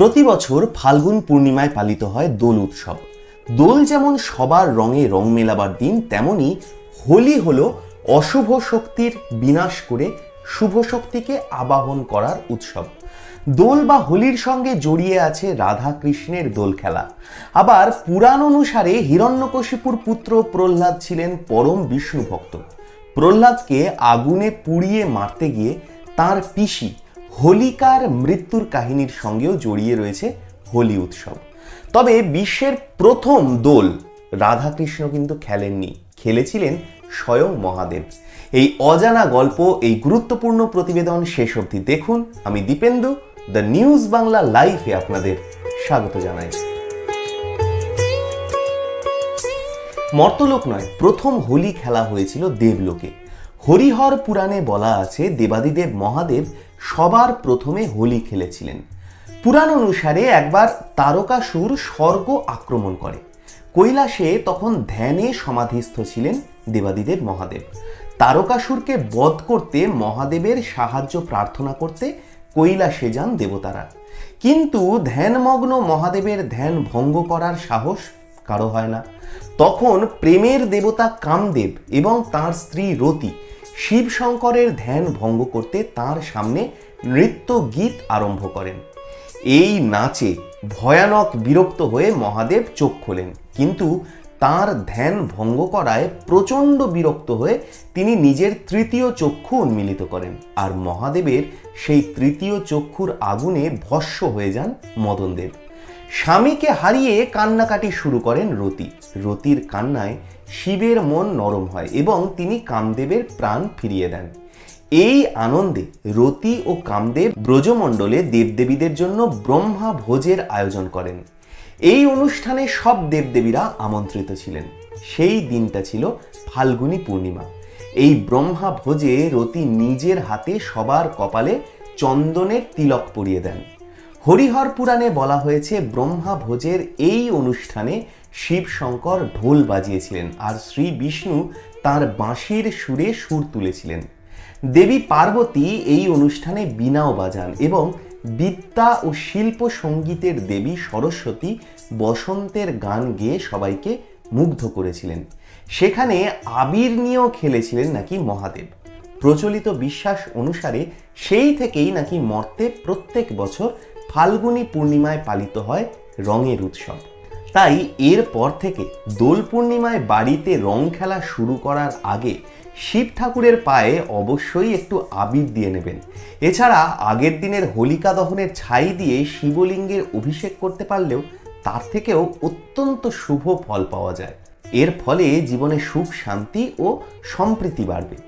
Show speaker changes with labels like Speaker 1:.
Speaker 1: প্রতি বছর ফাল্গুন পূর্ণিমায় পালিত হয় দোল উৎসব। দোল যেমন সবার রঙে রং মেলাবার দিন, তেমনি হোলি হলো অশুভ শক্তির বিনাশ করে শুভ শক্তিকে আবাহন করার উৎসব। দোল বা হোলির সঙ্গে জড়িয়ে আছে রাধা কৃষ্ণের দোল খেলা। আবার পুরাণ অনুসারে হিরণ্যকশিপুর পুত্র প্রহ্লাদ ছিলেন পরম বিষ্ণু ভক্ত। প্রহ্লাদকে আগুনে পুড়িয়ে মারতে গিয়ে তার পিসি হোলিকার মৃত্যুর কাহিনীর সঙ্গেও জড়িয়ে রয়েছে হোলি উৎসব। তবে বিশ্বের প্রথম দোল রাধাকৃষ্ণ কিন্তু খেলেননি, খেলেছিলেন স্বয়ং মহাদেব। এই অজানা গল্প, এই গুরুত্বপূর্ণ প্রতিবেদন শেষ অবধি দেখুন। আমি দীপেন্দু, দ্য নিউজ বাংলা লাইভে আপনাদের স্বাগত জানাই। মর্তলোক নয়, প্রথম হোলি খেলা হয়েছিল দেবলোকে। হরিহর পুরাণে বলা আছে, দেবাদিদেব মহাদেব সবার প্রথমে হোলি খেলেছিলেন। পুরাণ অনুসারে একবার তারকাসুর স্বর্গ আক্রমণ করে। কৈলাসে তখন ধ্যানে সমাধিস্থ ছিলেন দেবাদিদেব মহাদেব। তারকাসুরকে বধ করতে মহাদেবের সাহায্য প্রার্থনা করতে কৈলাসে যান দেবতারা। কিন্তু ধ্যানমগ্ন মহাদেবের ধ্যান ভঙ্গ করার সাহস কারও হয় না। তখন প্রেমের দেবতা কামদেব এবং তার স্ত্রী রতি শিব শঙ্করের ধ্যান ভঙ্গ করতে তার সামনে নৃত্য গীত আরম্ভ করেন। এই নাচে ভয়ানক বিরক্ত হয়ে মহাদেব চোখ খোলেন। কিন্তু তার ধ্যান ভঙ্গ করায় প্রচণ্ড বিরক্ত হয়ে তিনি নিজের তৃতীয় চক্ষু উন্মিলিত করেন আর মহাদেবের সেই তৃতীয় চক্ষুর আগুনে ভস্য হয়ে যান মদনদেব। স্বামীকে হারিয়ে কান্নাকাটি শুরু করেন রতি। রতির কান্নায় শিবের মন নরম হয় এবং তিনি কামদেবের প্রাণ ফিরিয়ে দেন। এই আনন্দে রতি ও কামদেব ব্রজমণ্ডলে দেবদেবীদের জন্য ব্রহ্মা ভোজের আয়োজন করেন। এই অনুষ্ঠানে সব দেবদেবীরা আমন্ত্রিত ছিলেন। সেই দিনটা ছিল ফাল্গুনী পূর্ণিমা। এই ব্রহ্মা ভোজে রতি নিজের হাতে সবার কপালে চন্দনের তিলক পরিয়ে দেন। হরিহর পুরাণে বলা হয়েছে, ব্রহ্মা ভোজের এই অনুষ্ঠানে শিব শঙ্কর ঢোল বাজিয়েছিলেন আর শ্রী বিষ্ণু তার বাঁশির সুরে সুর তুলেছিলেন। দেবী পার্বতী এই অনুষ্ঠানে বীণাও বাজান এবং বিদ্যা ও শিল্প সঙ্গীতের দেবী সরস্বতী বসন্তের গান গেয়ে সবাইকে মুগ্ধ করেছিলেন। সেখানে আবির নিয়েও খেলেছিলেন নাকি মহাদেব। প্রচলিত বিশ্বাস অনুসারে সেই থেকেই নাকি মর্তে প্রত্যেক বছর ফাল্গুনী পূর্ণিমায় পালিত হয় রঙের উৎসব। তাই এরপর থেকে দোল পূর্ণিমায় বাড়িতে রং খেলা শুরু করার আগে শিব ঠাকুরের পায়ে অবশ্যই একটু আবির দিয়ে নেবেন। এছাড়া আগের দিনের হোলিকা দহনের ছাই দিয়ে শিবলিঙ্গের অভিষেক করতে পারলেও তার থেকেও অত্যন্ত শুভ ফল পাওয়া যায়। এর ফলে জীবনে সুখ, শান্তি ও সম্প্রীতি বাড়বে।